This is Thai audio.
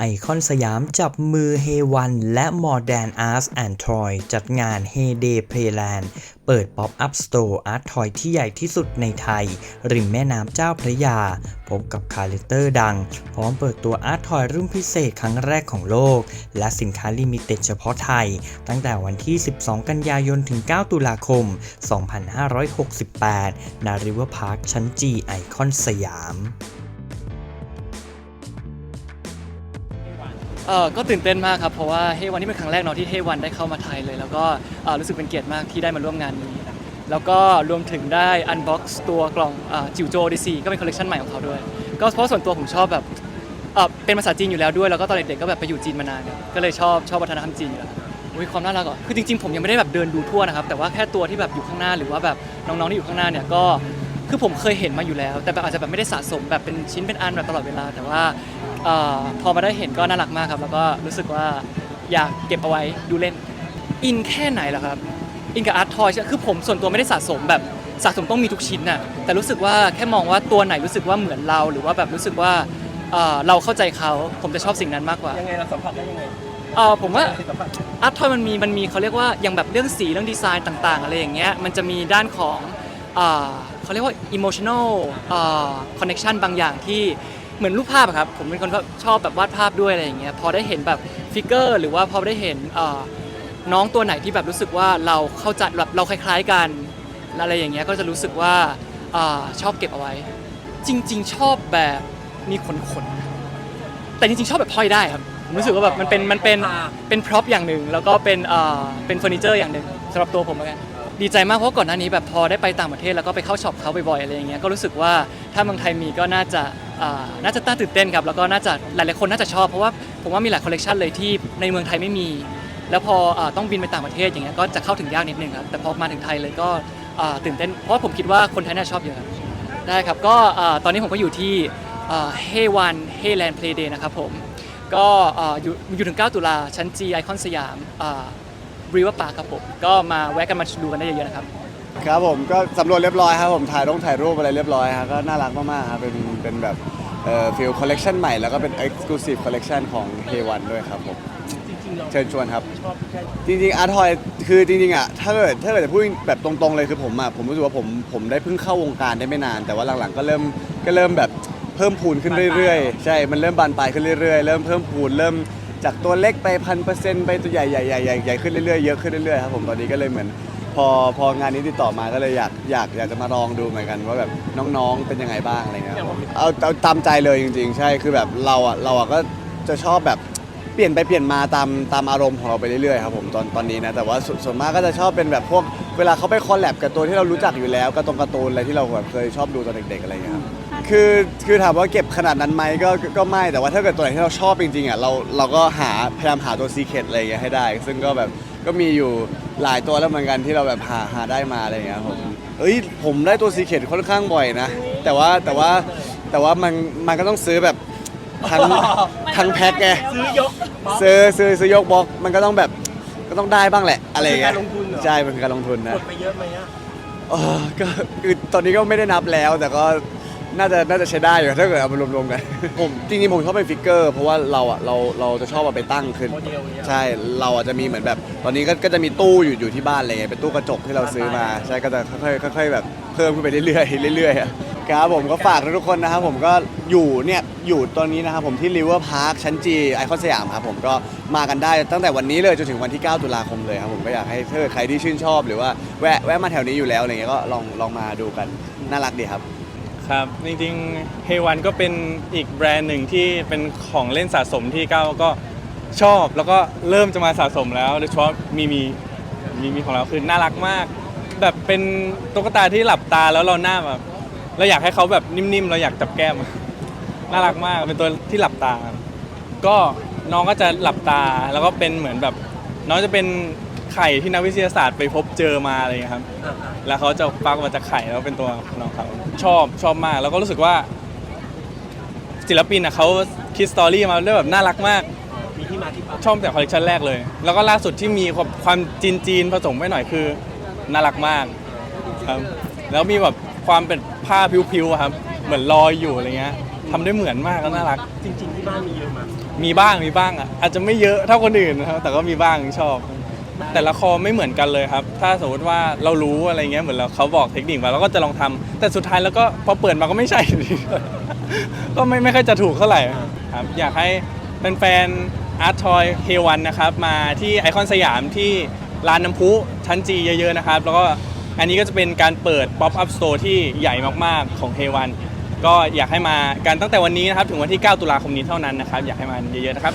ไอคอนสยามจับมือเฮวันและ Modern Arts and Toy จัดงาน Hey Day Playland เปิด Pop Up Store Art Toy ที่ใหญ่ที่สุดในไทย ริมแม่น้ำเจ้าพระยา พบกับคาแรคเตอร์ดัง พร้อมเปิดตัวอาร์ตทอยรุ่นพิเศษครั้งแรกของโลก และสินค้าลิมิเต็ดเฉพาะไทย ตั้งแต่วันที่ 12 กันยายนถึง 9 ตุลาคม 2568ณริเวอร์พาร์คชั้นจีไอคอนสยาม เออก็ตื่นเต้นมากครับ เพราะว่าเฮวันนี่เป็นครั้งแรกเนาะที่เฮวันได้เข้ามาไทยเลย แล้วก็เอ่อรู้สึกเป็นเกียรติมากที่ได้มาร่วมงานนี้ แล้วก็รวมถึงได้อันบ็อกซ์ตัวกล่องอ่าจิ๋วโจดีซีก็เป็นคอลเลคชันใหม่ของเขาด้วย ก็เพราะส่วนตัวผมชอบแบบเออเป็นภาษาจีนอยู่แล้วด้วย แล้วก็ตอนเด็กๆก็แบบไปอยู่จีนมานานก็เลยชอบชอบวัฒนธรรมจีนอยู่แล้วอุ้ยความน่ารักอะคือจริงๆผมยังไม่ได้แบบเดินดูทั่วนะครับ แต่ว่าแค่ตัวที่แบบอยู่ข้างหน้าหรือว่าแบบน้องๆที่อยู่ข้างหน้าเนี่ยก็ คือผมเคยเห็นมาอยู่แล้ว แต่แบบอาจจะแบบไม่ได้สะสมแบบเป็นชิ้นเป็นอันแบบตลอดเวลา แต่ว่า เออพอมาได้เห็นก็น่ารักมากครับ แล้วก็รู้สึกว่าอยากเก็บเอาไว้ดูเล่น อินแค่ไหนล่ะครับ อินกับอาร์ตทอยคือผมส่วนตัวไม่ได้สะสมแบบสะสมต้องมีทุกชิ้นน่ะแต่รู้สึกว่าแค่มองว่าตัวไหนรู้สึกว่าเหมือนเรา หรือว่าแบบรู้สึกว่าเอ่อเราเข้าใจเขาผมจะชอบสิ่งนั้นมากกว่ายังไงเราสัมผัสได้ยังไงเออผมว่าสัมผัสอาร์ตทอยมันมีมันมีเขาเรียกว่าอย่างแบบเรื่องสีเรื่องดีไซน์ต่างๆอะไรอย่างเงี้ยมันจะมีด้านของอ่าเขาเรียกว่า emotional อ่า connection บางอย่างที่ เหมือนรูปภาพอะครับผมเป็นคนชอบแบบวาดภาพด้วยอะไรอย่างเงี้ยพอได้เห็นแบบฟิกเกอร์ หรือว่าพอได้เห็นอ่าน้องตัวไหนที่แบบรู้สึกว่าเราเข้าใจแบบเราคล้ายๆกันอะไรอย่างเงี้ยก็จะรู้สึกว่าอาชอบเก็บเอาไว้ จริง ๆ ชอบแบบมีขนๆแต่จริงๆชอบแบบห้อยได้ครับผมรู้สึกว่าแบบมันเป็นมันเป็นเป็นพร็อพอย่างหนึ่งแล้วก็เป็นเอ่อเป็นเฟอร์นิเจอร์อย่างหนึ่งสำหรับตัวผมเหมือนกัน ดีใจมากเพราะก่อนหน้านี้แบบพอได้ไปต่างประเทศแล้วก็ไปเข้าช็อปเขาบ่อยๆอะไรอย่างเงี้ยก็รู้สึกว่าถ้าเมืองไทยมีก็น่าจะอ่าน่าจะน่าตื่นเต้นครับแล้วก็น่าจะหลายๆคนน่าจะชอบเพราะว่าผมว่ามีหลายคอลเลกชันเลยที่ในเมืองไทยไม่มี แล้วพออาต้องบินไปต่างประเทศอย่างเงี้ยก็จะเข้าถึงยากนิดนึงครับแต่พอมาถึงไทยเลยก็อ่าตื่นเต้น เพราะว่าผมคิดว่าคนไทยน่าชอบเยอะครับได้ครับก็อ่าตอนนี้ผมก็อยู่ที่เฮวันเฮแลนด์เพลย์เดย์นะครับผมก็อ่ออยู่อยู่ถึง 9 ตุลาชั้นจีไอคอนสยาม รีเวอร์ปาร์คครับผมก็มาแวะกันมาดูกันได้เยอะๆนะครับ ครับผมก็สำรวจเรียบร้อยครับผมถ่ายต้องถ่ายรูปอะไรเรียบร้อยครับก็น่ารักมากๆครับเป็นเป็นแบบเอ่อฟิลคอลเลกชันใหม่แล้วก็เป็น Exclusive Collection ของ K1 ด้วยครับผมจริงๆเราเชิญชวนครับชอบแค่จริงๆอาร์ทอยคือจริงๆอะถ้าเกิดถ้าเกิดจะพูดแบบตรงๆเลยคือผมอะผมรู้สึกว่าผมผมได้เพิ่งเข้าวงการได้ไม่นาน แต่ว่าหลังๆก็เริ่มก็เริ่มแบบเพิ่มพูนขึ้นเรื่อยๆ ใช่ มันเริ่มบานปลายขึ้นเรื่อยๆ เริ่มเพิ่มพูนเริ่ม จากตัวเล็กไปพันเปอร์เซ็นต์ไปตัวใหญ่ใหญ่ใหญ่ใหญ่ใหญ่ขึ้นเรื่อยๆเยอะขึ้นเรื่อยๆครับผมตอนนี้ก็เลยเหมือน พอพองานนี้ติดต่อมาก็เลยอยากอยากอยากจะมาลองดูเหมือนกันว่าแบบน้องๆเป็นยังไงบ้างอะไรเงี้ยครับผมเอาเอาตามใจเลยจริง ๆ ใช่คือแบบเราอะเราอะก็จะชอบแบบเปลี่ยนไปเปลี่ยนมาตามตามอารมณ์ของเราไปเรื่อยๆครับผมตอนตอนนี้นะแต่ว่าสส่วนมากก็จะชอบเป็นแบบพวกเวลาเขาไปคอลแลบกับตัวที่เรารู้จักอยู่แล้วการ์ตรงการ์ตูนอะไรที่เราแบบเคยชอบดูตอนเด็กๆอะไรเงี้ยครับ คือคือถามว่าเก็บขนาดนั้นไหมก็ก็ก็ไม่แต่ว่าถ้าเกิดตัวไหนที่เราชอบจริงๆอะเราเราก็หาพยายามหาตัวซีเคร็ตอะไรเงี้ยให้ได้ ซึ่งก็แบบก็มีอยู่หลายตัวแล้วเหมือนกันที่เราแบบหาหาได้มาอะไรเงี้ยครับผมเอ้ยผมได้ตัวซีเคร็ตค่อนข้างบ่อยนะ แต่ว่าแต่ว่าแต่ว่ามันมันก็ต้องซื้อแบบทั้งทั้งแพ็คไงซื้อยกซื้อซื้อซื้อยกบล็อกมันก็ต้องแบบก็ต้องได้บ้างแหละอะไรอย่างเงี้ยเป็นการลงทุนเหรอ ใช่มันคือการลงทุนหนะมดไปเยอะไหมอะเออก็คือตอนนี้ก็ไม่ได้นับแล้วแต่ก็ น่าจะน่าจะใช้ได้อยู่ถ้าเกิดเอามารวมๆกัน ผมจริงๆผมชอบเป็นฟิกเกอร์เพราะว่าเราอะเราเราจะชอบเอาไปตั้งขึ้น โมเดลอย่างเงี้ยใช่เราอาจจะมีเหมือนแบบ ตอนนี้ก็ก็จะมีตู้อยู่อยู่ที่บ้านอะไรเงี้ยเป็นตู้กระจกที่เราซื้อมา ใช่ก็จะค่อยๆค่อยๆแบบเพิ่มขึ้นไปเรื่อยๆเรื่อยๆอะครับผมก็ฝากทุกคนนะครับผมก็อยู่เนี่ยอยู่ตอนนี้นะครับผมที่ริเวอร์พาร์คชั้นจีไอคอนสยามครับผมก็มากันได้ตั้งแต่วันนี้เลยจนถึงวันที่ 9 ตุลาคมเลยครับผมก็อยากให้ถ้าเกิดใครที่ชื่นชอบ หรือว่าแวะแวะมาแถวนี้อยู่แล้วอะไรเงี้ยก็ลองลองมาดูกันน่ารักดีครับ ครับ จริงๆเฮวันก็เป็นอีกแบรนด์หนึ่งที่เป็นของเล่นสะสมที่ก้าวก็ชอบแล้วก็เริ่มจะมาสะสมแล้วโดยเฉพาะมีมีมีมีของเราคือน่ารักมาก แบบเป็นตุ๊กตาที่หลับตาแล้วเราหน้าแบบเราอยากให้เขาแบบนิ่มๆ เราอยากจับแก้ม น่ารักมากเป็นตัวที่หลับตา ก็น้องก็จะหลับตาแล้วก็เป็นเหมือนแบบ น้องจะเป็น ไข่ที่นักวิทยาศาสตร์ไปพบเจอมาอะไรอย่างเงี้ยครับอะอะแล้วเขาจะฟักมาจากไข่แล้วเป็นตัวน้องเขาชอบชอบมาก แล้วก็รู้สึกว่า ศิลปินอะเขาคิดสตอรี่มาได้แบบน่ารักมาก มีที่มาที่ไปชอบแต่คอลเลคชันแรกเลย แล้วก็ล่าสุดที่มีความความจีนจีนๆผสมไว้หน่อยคือน่ารักมากครับแล้วมีแบบความเป็นผ้าพิวๆอะครับ เหมือนลอยอยู่อะไรเงี้ยทำได้เหมือนมากแล้วน่ารัก จริง ๆ ที่บ้านมีเยอะมั้ยมีบ้างมีบ้างอะอาจจะไม่เยอะเท่าคนอื่นนะครับแต่ก็มีบ้างชอบ แต่ละคอไม่เหมือนกันเลยครับ ถ้าสมมติว่าเรารู้อะไรเงี้ยเหมือนเราเขาบอกเทคนิคมาเราก็จะลองทำแต่สุดท้ายแล้วก็พอเปิดมาก็ไม่ใช่ก็ไม่ไม่ค่อยจะถูกเท่าไหร่ครับอยากให้แฟนๆอาร์ตทอยเฮวันนะครับมาที่ไอคอนสยามที่ร้านน้ำพุชั้นจีเยอะๆนะครับ แล้วก็อันนี้ก็จะเป็นการเปิด Pop Up Store ที่ใหญ่มากๆของเฮวันก็อยากให้มากันตั้งแต่วันนี้นะครับ ถึงวันที่ 9 ตุลาคมนี้เท่านั้นนะครับ อยากให้มาเยอะๆนะครับ